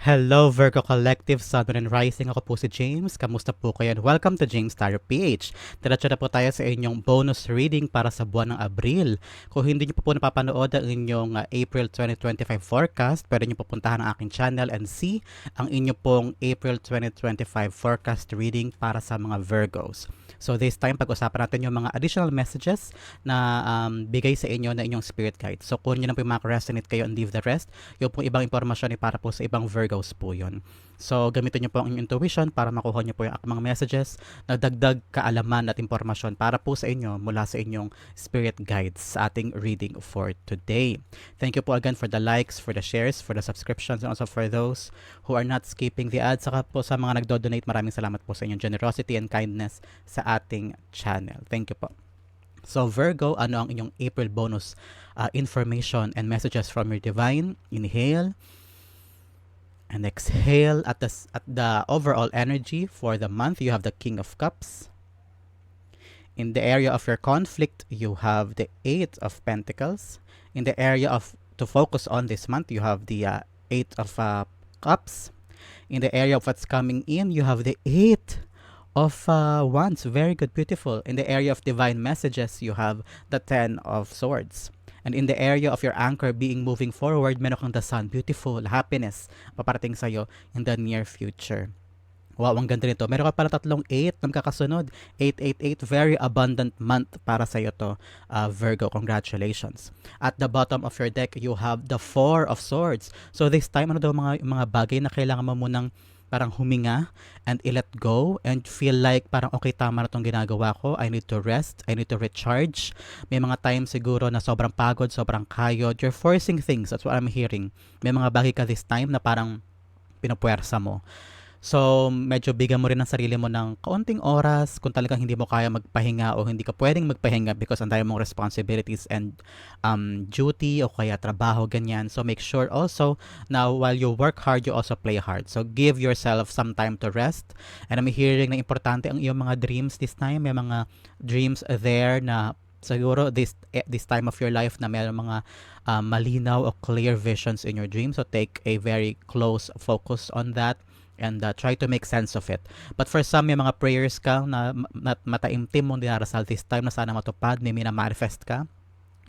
Hello Virgo Collective, Moon and Rising. Ako po si James. Kamusta po kayo? And welcome to James Tarot PH. Diretso na po tayo sa inyong bonus reading para sa buwan ng Abril. Kung hindi niyo po po napapanood ang inyong uh, April 2025 forecast, pwede niyo po puntahan ang aking channel and see ang inyo pong April 2025 forecast reading para sa mga Virgos. So this time, pag-usapan natin yung mga additional messages na um, bigay sa inyo na inyong spirit guide. So kung yun lang po yung resonate kayo and leave the rest, yung pong ibang impormasyon ay para po sa ibang Virgos po yun. So gamitin niyo po ang inyong intuition para makuha niyo po yung mga messages na dagdag kaalaman at impormasyon para po sa inyo mula sa inyong spirit guides sa ating reading for today. Thank you po again for the likes, for the shares, for the subscriptions, and also for those who are not skipping the ads. Saka po sa mga nagdo-donate, maraming salamat po sa inyong generosity and kindness sa ating channel. Thank you po. So Virgo, ano ang inyong April bonus uh, information and messages from your divine? Inhale and exhale at the at the overall energy for the month. You have the King of Cups. In the area of your conflict, you have the Eight of Pentacles. In the area of to focus on this month, you have the uh, Eight of uh, Cups. In the area of what's coming in, you have the Eight of uh, Wands. Very good, beautiful. In the area of divine messages, you have the Ten of Swords. And in the area of your anchor being moving forward, meron kang the sun, beautiful, happiness, paparating sa'yo in the near future. Wow, ang ganda nito. Meron ka pala tatlong 8 na magkakasunod. 888, very abundant month para sa iyo to, uh, Virgo. Congratulations. At the bottom of your deck, you have the Four of Swords. So this time, ano daw mga, mga bagay na kailangan mo munang parang huminga and i-let go and feel like parang okay tama na itong ginagawa ko. I need to rest. I need to recharge. May mga times siguro na sobrang pagod, sobrang kayod. You're forcing things. That's what I'm hearing. May mga bagay ka this time na parang pinupuwersa mo. So, medyo bigyan mo rin ng sarili mo ng kaunting oras kung talagang hindi mo kaya magpahinga o hindi ka pwedeng magpahinga because ang dami mong responsibilities and um, duty o kaya trabaho, ganyan. So, make sure also na while you work hard, you also play hard. So, give yourself some time to rest. And I'm hearing na importante ang iyong mga dreams this time. May mga dreams there na siguro this eh, this time of your life na mayroong mga um, malinaw o clear visions in your dreams. So, take a very close focus on that and uh, try to make sense of it. But for some, may mga prayers ka na, na mataimtim mong dinarasal this time na sana matupad, may mina-manifest ka.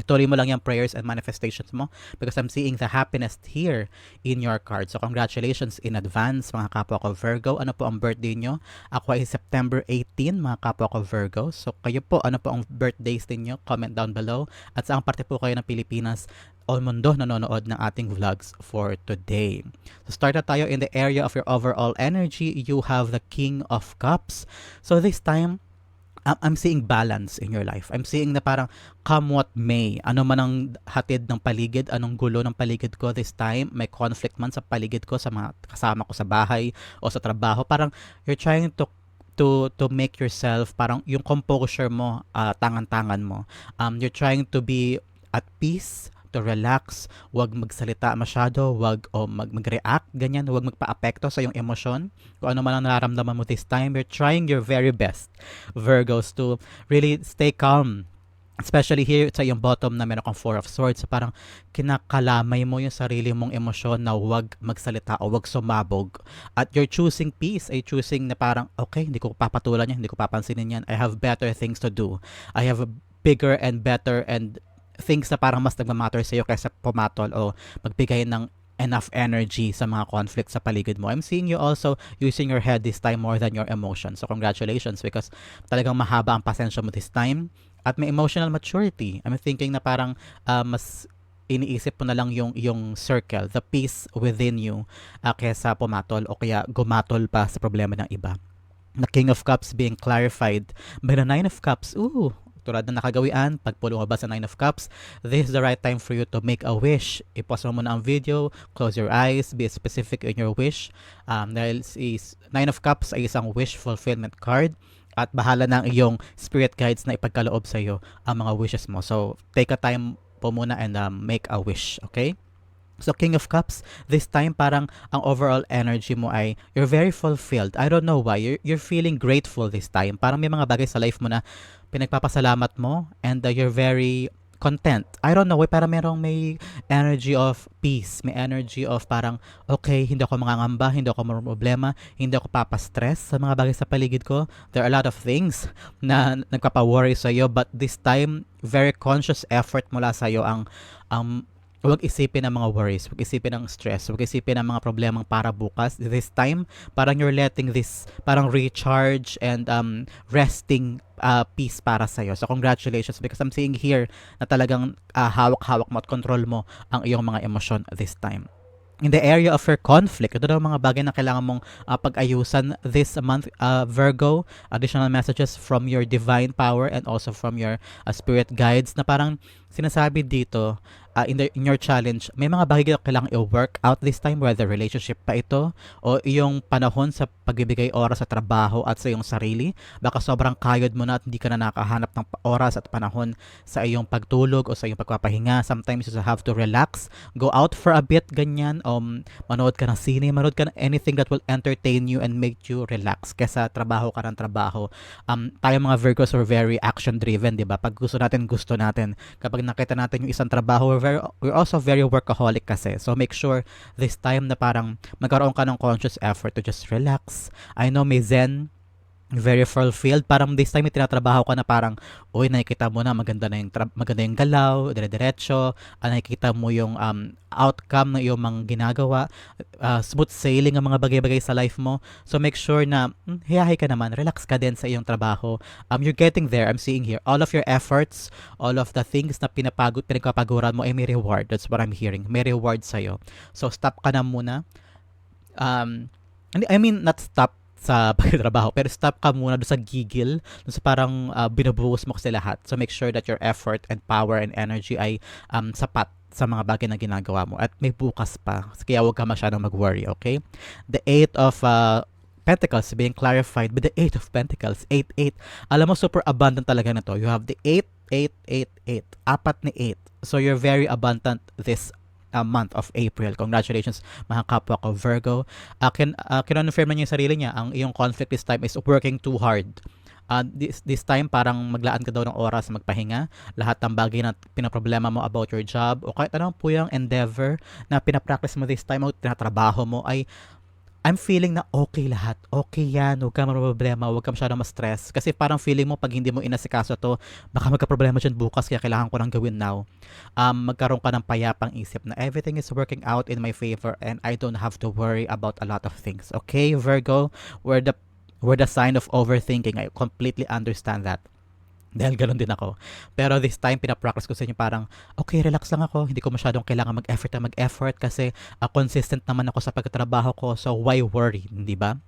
Ituloy mo lang yung prayers and manifestations mo because I'm seeing the happiness here in your card. So congratulations in advance mga kapwa ko Virgo. Ano po ang birthday nyo? Ako ay September 18 mga kapwa ko Virgo. So kayo po, ano po ang birthdays ninyo? Comment down below. At sa ang parte po kayo ng Pilipinas all mundo nanonood ng ating vlogs for today. So start na tayo in the area of your overall energy. You have the King of Cups. So this time, I'm seeing balance in your life. I'm seeing na parang come what may. Ano man ang hatid ng paligid, anong gulo ng paligid ko this time, may conflict man sa paligid ko, sa mga kasama ko sa bahay o sa trabaho. Parang you're trying to to to make yourself parang yung composure mo uh, tangan-tangan mo um you're trying to be at peace to relax, huwag magsalita masyado, huwag o mag mag-react, ganyan, huwag magpa-apekto sa iyong emosyon. Kung ano man ang nararamdaman mo this time, you're trying your very best, Virgos, to really stay calm. Especially here sa yung bottom na meron kang Four of Swords. Parang kinakalamay mo yung sarili mong emosyon na huwag magsalita o huwag sumabog. At you're choosing peace, ay choosing na parang, okay, hindi ko papatulan yan, hindi ko papansinin yan. I have better things to do. I have a bigger and better and things na parang mas nagmamatter sa iyo kaysa pumatol o magbigay ng enough energy sa mga conflict sa paligid mo. I'm seeing you also using your head this time more than your emotions. So congratulations because talagang mahaba ang pasensya mo this time at may emotional maturity. I'm thinking na parang uh, mas iniisip mo na lang yung yung circle, the peace within you uh, kaysa pumatol o kaya gumatol pa sa problema ng iba. The King of Cups being clarified by the Nine of Cups. Ooh, tulad na nakagawian, pag po lumabas sa Nine of Cups, this is the right time for you to make a wish. I-pause mo muna ang video, close your eyes, be specific in your wish. Um, dahil is Nine of Cups ay isang wish fulfillment card at bahala ng iyong spirit guides na ipagkaloob sa iyo ang mga wishes mo. So, take a time po muna and um, make a wish, okay? So King of Cups, this time parang ang overall energy mo ay you're very fulfilled. I don't know why. You're, you're feeling grateful this time. Parang may mga bagay sa life mo na pinagpapasalamat mo and uh, you're very content. I don't know, eh, parang merong may energy of peace, may energy of parang, okay, hindi ako mangangamba, hindi ako problema, hindi ako papastress sa mga bagay sa paligid ko. There are a lot of things na nagpapa-worry sa iyo, but this time, very conscious effort mula sa iyo ang ang Huwag isipin ang mga worries, huwag isipin ang stress, huwag isipin ang mga problemang para bukas. This time, parang you're letting this, parang recharge and um, resting uh, peace para sa'yo. So congratulations because I'm seeing here na talagang uh, hawak-hawak mo at control mo ang iyong mga emosyon this time in the area of your conflict, ito daw mga bagay na kailangan mong uh, pag-ayusan this month, uh, Virgo, additional messages from your divine power and also from your uh, spirit guides na parang sinasabi dito, uh, in, the, in your challenge, may mga bagay na kailangan i-work out this time, whether relationship pa ito o yung panahon sa pagbibigay oras sa trabaho at sa iyong sarili. Baka sobrang kayod mo na at hindi ka na nakahanap ng oras at panahon sa iyong pagtulog o sa iyong pagpapahinga. Sometimes you have to relax, go out for a bit, ganyan. Um, manood ka ng sine, manood ka ng anything that will entertain you and make you relax kesa trabaho ka ng trabaho. Um, tayo mga Virgos are very action-driven, di ba? Pag gusto natin, gusto natin. Kapag nakita natin yung isang trabaho, very, we're also very workaholic kasi. So make sure this time na parang magkaroon ka ng conscious effort to just relax. I know may zen very fulfilled. Parang this time, tinatrabaho ka na parang, uy, nakikita mo na maganda na yung, tra- maganda yung galaw, dire-diretso, uh, nakikita mo yung um, outcome ng iyong mga ginagawa, uh, smooth sailing ang mga bagay-bagay sa life mo. So make sure na, hmm, hiyahay ka naman, relax ka din sa iyong trabaho. Um, you're getting there, I'm seeing here. All of your efforts, all of the things na pinapagod, pinagpapaguran mo, ay may reward. That's what I'm hearing. May reward sa'yo. So stop ka na muna. Um, I mean, not stop sa pagtatrabaho. Pero stop ka muna doon sa gigil, doon sa parang uh, binubuhos mo kasi lahat. So make sure that your effort and power and energy ay um, sapat sa mga bagay na ginagawa mo. At may bukas pa. Kaya huwag ka masyadong mag-worry, okay? The eight of uh, Pentacles being clarified with the Eight of Pentacles, 8-8. Alam mo, super abundant talaga na to. You have the 8, 8, 8, 8. Apat ni 8. So you're very abundant this uh, month of April. Congratulations mga kapwa ko Virgo. Uh, kin, uh, kinonfirm na niya yung sarili niya, ang iyong conflict this time is working too hard. Uh, this, this time parang maglaan ka daw ng oras magpahinga. Lahat ng bagay na pinaproblema mo about your job o kahit anong po yung endeavor na pinapractice mo this time o tinatrabaho mo ay I'm feeling na okay lahat. Okay yan. Huwag ka problema. Huwag ka masyadong ma-stress. Kasi parang feeling mo pag hindi mo inasikaso to, baka magka-problema dyan bukas kaya kailangan ko nang gawin now. Um, magkaroon ka ng payapang isip na everything is working out in my favor and I don't have to worry about a lot of things. Okay, Virgo? We're the, we're the sign of overthinking. I completely understand that. Dahil ganoon din ako. Pero this time, pinapractice ko sa inyo parang, okay, relax lang ako. Hindi ko masyadong kailangan mag-effort na mag-effort kasi uh, consistent naman ako sa pagtatrabaho ko. So, why worry? Hindi ba?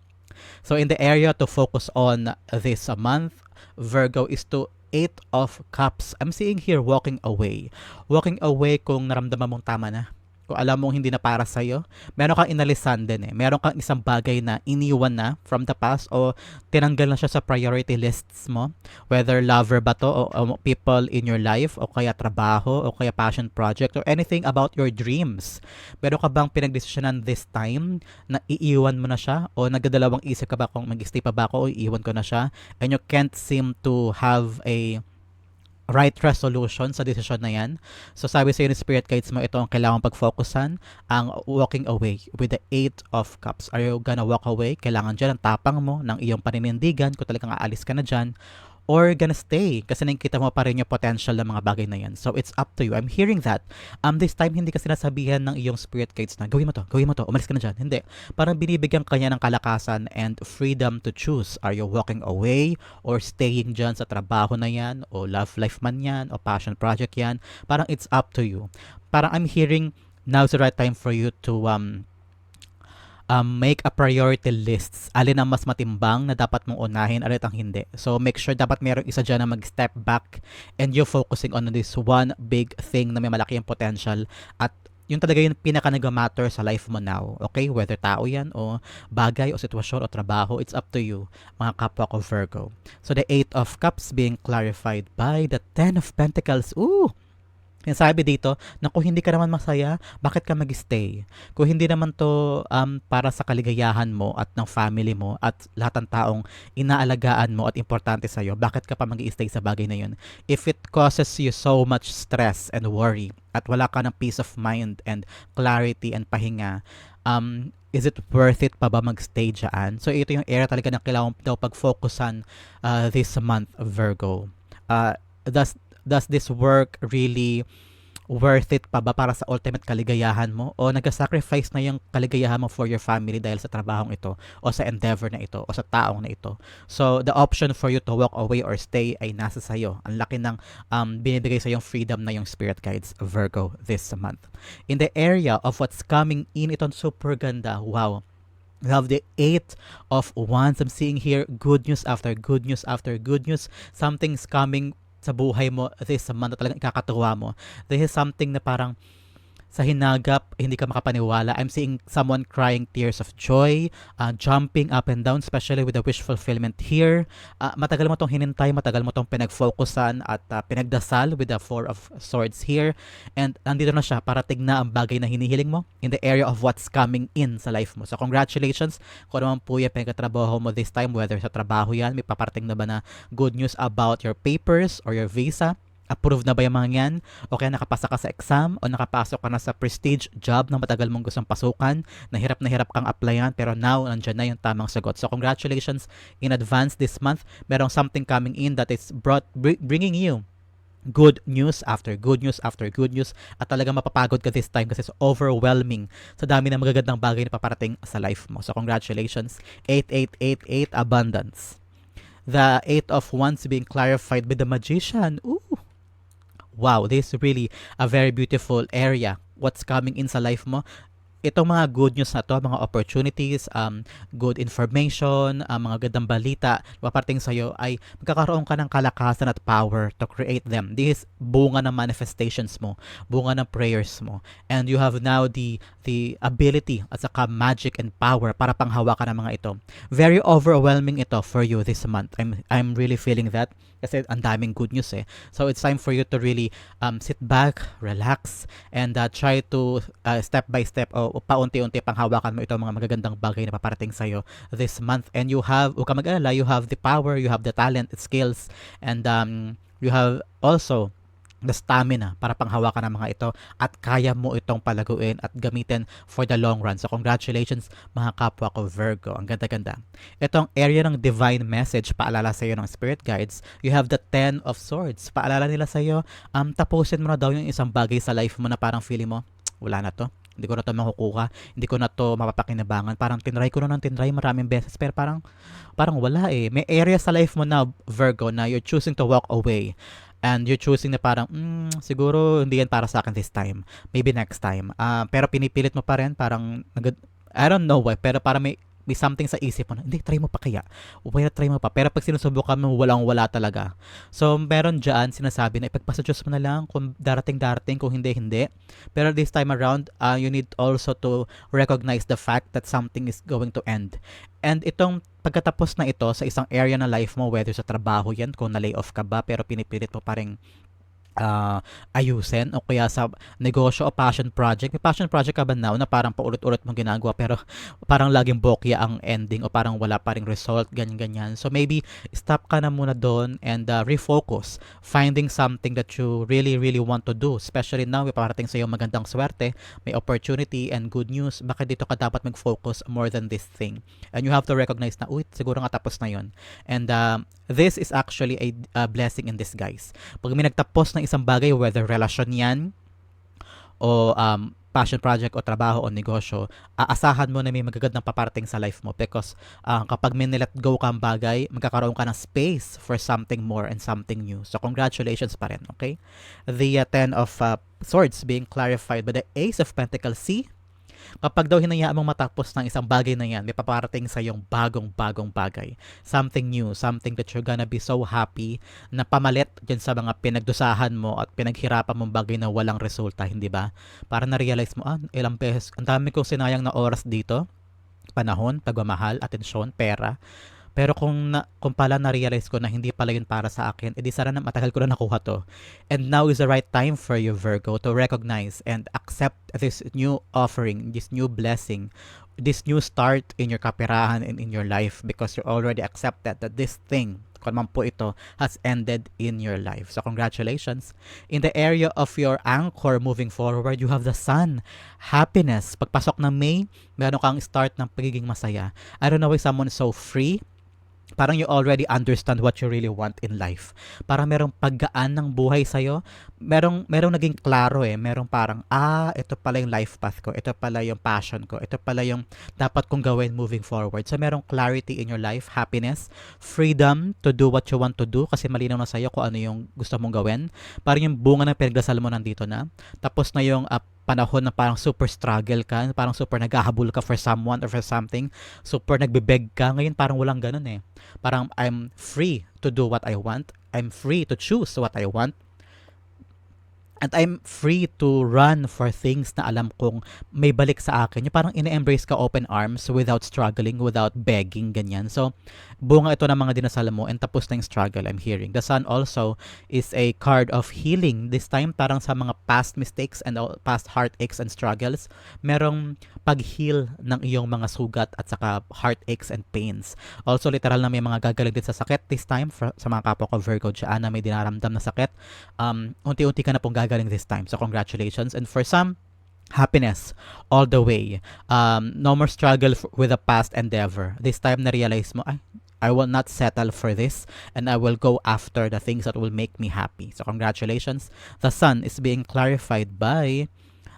So, in the area to focus on this month, Virgo is to Eight of Cups. I'm seeing here walking away. Walking away kung naramdaman mong tama na kung alam mong hindi na para sa'yo, meron kang inalisan din eh. Meron kang isang bagay na iniwan na from the past o tinanggal na siya sa priority lists mo. Whether lover ba to o, o people in your life o kaya trabaho o kaya passion project or anything about your dreams. Meron ka bang pinagdesisyonan this time na iiwan mo na siya o nagdadalawang isip ka ba kung mag-stay pa ba ako o iiwan ko na siya and you can't seem to have a right resolution sa desisyon na yan. So sabi sa ni Spirit Guides mo, ito ang kailangan pag-focusan, ang walking away with the Eight of Cups. Are you gonna walk away? Kailangan dyan ang tapang mo ng iyong paninindigan kung talagang aalis ka na dyan or gonna stay kasi nakikita mo pa rin yung potential ng mga bagay na yan. So, it's up to you. I'm hearing that. Um, this time, hindi ka sinasabihan ng iyong spirit guides na, gawin mo to, gawin mo to, umalis ka na dyan. Hindi. Parang binibigyan kanya ng kalakasan and freedom to choose. Are you walking away or staying dyan sa trabaho na yan o love life man yan o passion project yan? Parang it's up to you. Parang I'm hearing now's the right time for you to um um, make a priority lists. Alin ang mas matimbang na dapat mong unahin, alin ang hindi. So, make sure dapat merong isa dyan na mag-step back and you're focusing on this one big thing na may malaki yung potential at yung talaga yung pinaka nag-matter sa life mo now. Okay? Whether tao yan o bagay o sitwasyon o trabaho, it's up to you, mga kapwa ko Virgo. So, the Eight of Cups being clarified by the Ten of Pentacles. Ooh! Sabi dito, na kung hindi ka naman masaya, bakit ka mag-stay? Kung hindi naman to um, para sa kaligayahan mo at ng family mo at lahat ng taong inaalagaan mo at importante sa'yo, bakit ka pa mag stay sa bagay na yun? If it causes you so much stress and worry at wala ka ng peace of mind and clarity and pahinga, um, is it worth it pa ba mag-stay dyan? So ito yung area talaga na kailangan daw pag-focusan uh, this month, Virgo. Uh, does does this work really worth it pa ba para sa ultimate kaligayahan mo o nag-sacrifice na yung kaligayahan mo for your family dahil sa trabahong ito o sa endeavor na ito o sa taong na ito. So, the option for you to walk away or stay ay nasa sayo. Ang laki ng um, binibigay sa yung freedom na yung spirit guides Virgo this month. In the area of what's coming in, itong super ganda. Wow. We have the eight of wands. I'm seeing here good news after good news after good news. Something's coming sa buhay mo this month na talagang ikakatuwa mo. This is something na parang sa hinagap, hindi ka makapaniwala. I'm seeing someone crying tears of joy, uh, jumping up and down, especially with the wish fulfillment here. Uh, matagal mo tong hinintay, matagal mo tong pinag-focusan at uh, pinagdasal with the Four of Swords here. And nandito na siya para tigna ang bagay na hinihiling mo in the area of what's coming in sa life mo. So congratulations kung naman po yung pinagkatrabaho mo this time, whether sa trabaho yan, may paparating na ba na good news about your papers or your visa approved na ba yung mga yan? O kaya nakapasa ka sa exam o nakapasok ka na sa prestige job na matagal mong gustong pasukan, nahirap na hirap kang applyan pero now nandiyan na yung tamang sagot. So congratulations in advance this month. Merong something coming in that is brought bringing you good news after good news after good news at talaga mapapagod ka this time kasi it's overwhelming sa dami ng magagandang bagay na paparating sa life mo. So congratulations. 8888 abundance. The 8 of Wands being clarified by the Magician. Ooh, wow, this is really a very beautiful area. What's coming in sa life mo, itong mga good news na to, mga opportunities, um, good information, um, mga gandang balita, paparting sa iyo ay magkakaroon ka ng kalakasan at power to create them. This is bunga ng manifestations mo, bunga ng prayers mo. And you have now the the ability at saka magic and power para panghawakan ng mga ito. Very overwhelming ito for you this month. I'm I'm really feeling that kasi ang daming good news eh. So it's time for you to really um, sit back, relax, and uh, try to uh, step by step o o paunti-unti pang hawakan mo ito mga magagandang bagay na paparating sa iyo this month and you have huwag ka mag-alala you have the power you have the talent skills and um, you have also the stamina para panghawakan ng mga ito at kaya mo itong palaguin at gamitin for the long run. So congratulations mga kapwa ko Virgo. Ang ganda-ganda. Itong area ng divine message paalala sa iyo ng spirit guides. You have the 10 of swords. Paalala nila sa iyo, um, tapusin mo na daw yung isang bagay sa life mo na parang feeling mo, wala na to hindi ko na to makukuha, hindi ko na to mapapakinabangan. Parang tinry ko na ng tinry maraming beses, pero parang, parang wala eh. May area sa life mo na, Virgo, na you're choosing to walk away. And you're choosing na parang, mm, siguro hindi yan para sa akin this time. Maybe next time. Uh, pero pinipilit mo pa rin, parang, I don't know why, pero parang may may something sa isip mo na, hindi, try mo pa kaya. O kaya try mo pa. Pero pag sinusubukan mo, walang-wala talaga. So, meron dyan, sinasabi na ipagpasa Diyos mo na lang kung darating-darating, kung hindi, hindi. Pero this time around, uh, you need also to recognize the fact that something is going to end. And itong pagkatapos na ito sa isang area na life mo, whether sa trabaho yan, kung na-lay off ka ba, pero pinipilit mo pa rin uh, ayusin o kaya sa negosyo o passion project. May passion project ka ba now na parang paulit-ulit mong ginagawa pero parang laging bokya ang ending o parang wala pa ring result, ganyan-ganyan. So maybe stop ka na muna doon and uh, refocus. Finding something that you really, really want to do. Especially now, may parating sa iyo magandang swerte, may opportunity and good news. Bakit dito ka dapat mag-focus more than this thing? And you have to recognize na, uy, siguro nga tapos na yon And uh, this is actually a, a blessing in disguise. Pag may nagtapos ng isang bagay, whether relasyon yan, o um, passion project o trabaho o negosyo, aasahan mo na may magagandang paparating sa life mo because uh, kapag may nilet go kang bagay, magkakaroon ka ng space for something more and something new. So congratulations pa rin, okay? The uh, 10 of uh, swords being clarified by the Ace of Pentacles. See, Kapag daw hinayaan mong matapos ng isang bagay na yan, may paparating sa yung bagong-bagong bagay. Something new, something that you're gonna be so happy na pamalit dyan sa mga pinagdusahan mo at pinaghirapan mong bagay na walang resulta, hindi ba? Para na-realize mo, ah, ilang beses, ang dami kong sinayang na oras dito, panahon, pagmamahal, atensyon, pera, Pero kung, na, kung pala na-realize ko na hindi pala yun para sa akin, edi sana na matagal ko na nakuha to. And now is the right time for you, Virgo, to recognize and accept this new offering, this new blessing, this new start in your kapirahan and in your life because you already accepted that this thing, kung man po ito, has ended in your life. So congratulations. In the area of your anchor moving forward, you have the sun, happiness. Pagpasok ng May, meron kang start ng pagiging masaya. I don't know why someone so free, parang you already understand what you really want in life. Parang merong paggaan ng buhay sa'yo. Merong, merong naging klaro eh. Merong parang, ah, ito pala yung life path ko. Ito pala yung passion ko. Ito pala yung dapat kong gawin moving forward. So, merong clarity in your life, happiness, freedom to do what you want to do kasi malinaw na sa'yo kung ano yung gusto mong gawin. Parang yung bunga ng pinagdasal mo nandito na. Tapos na yung uh, panahon na parang super struggle ka, parang super naghahabol ka for someone or for something, super nagbebeg ka. Ngayon parang walang ganun eh. Parang I'm free to do what I want. I'm free to choose what I want. And I'm free to run for things na alam kong may balik sa akin. Yung parang ina-embrace ka open arms without struggling, without begging, ganyan. So, bunga ito ng mga dinasal mo and tapos na yung struggle I'm hearing. The sun also is a card of healing. This time, parang sa mga past mistakes and past heartaches and struggles, merong pag-heal ng iyong mga sugat at saka heartaches and pains. Also, literal na may mga gagaling din sa sakit this time for, sa mga kapwa ko Virgo dyan na may dinaramdam na sakit. Um, unti-unti ka na pong gagaling this time. So, congratulations. And for some, happiness all the way. Um, no more struggle f- with a past endeavor. This time na-realize mo, ay, I will not settle for this and I will go after the things that will make me happy. So congratulations. The sun is being clarified by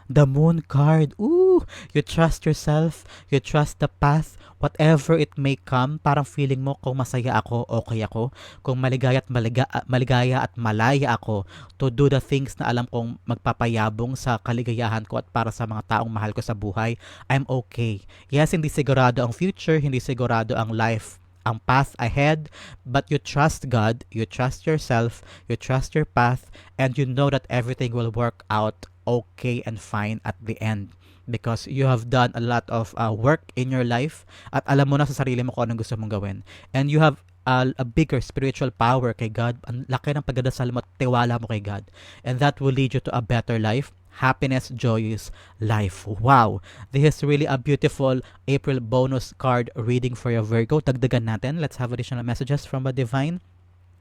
the moon card. Ooh, you trust yourself, you trust the path, whatever it may come. Parang feeling mo kung masaya ako, okay ako. Kung maligaya at maliga, maligaya at malaya ako to do the things na alam kong magpapayabong sa kaligayahan ko at para sa mga taong mahal ko sa buhay, I'm okay. Yes, hindi sigurado ang future, hindi sigurado ang life ang path ahead, but you trust God, you trust yourself, you trust your path, and you know that everything will work out okay and fine at the end because you have done a lot of uh, work in your life at alam mo na sa sarili mo kung anong gusto mong gawin. And you have a, a bigger spiritual power kay God. Ang laki ng pagdadasal mo at tiwala mo kay God. And that will lead you to a better life happiness, joyous life. Wow! This is really a beautiful April bonus card reading for your Virgo. Dagdagan natin. Let's have additional messages from the divine.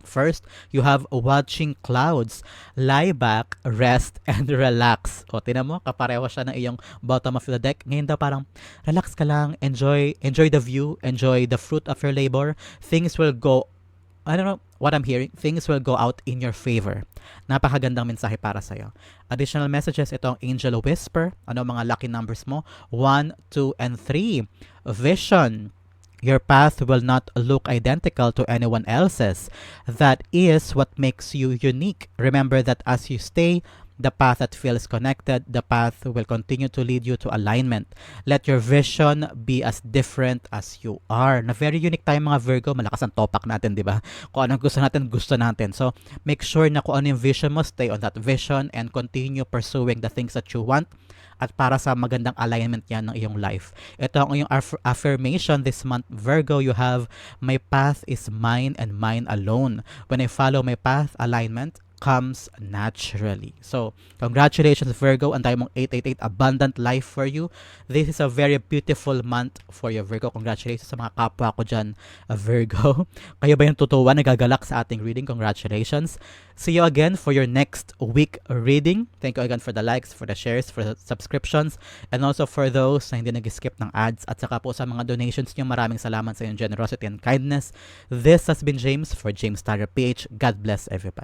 First, you have watching clouds. Lie back, rest, and relax. O, tinan mo, kapareho siya ng iyong bottom of the deck. Ngayon daw parang, relax ka lang, enjoy, enjoy the view, enjoy the fruit of your labor. Things will go I don't know what I'm hearing, things will go out in your favor. Napakagandang mensahe para sa'yo. Additional messages, ito ang Angel Whisper. Ano mga lucky numbers mo? 1, 2, and 3. Vision. Your path will not look identical to anyone else's. That is what makes you unique. Remember that as you stay the path that feels connected, the path will continue to lead you to alignment. Let your vision be as different as you are. Na very unique tayo mga Virgo, malakas ang topak natin, di ba? Kung anong gusto natin, gusto natin. So, make sure na kung ano yung vision mo, stay on that vision and continue pursuing the things that you want at para sa magandang alignment yan ng iyong life. Ito ang iyong aff- affirmation this month, Virgo, you have, my path is mine and mine alone. When I follow my path alignment, comes naturally. So, congratulations Virgo. Ang tayo mong 888 abundant life for you. This is a very beautiful month for you Virgo. Congratulations sa mga kapwa ko dyan uh, Virgo. Kayo ba yung tutuwa nagagalak sa ating reading? Congratulations. See you again for your next week reading. Thank you again for the likes, for the shares, for the subscriptions, and also for those na hindi nag-skip ng ads at saka po sa mga donations niyo. Maraming salamat sa inyong generosity and kindness. This has been James for James Starter PH. God bless everybody.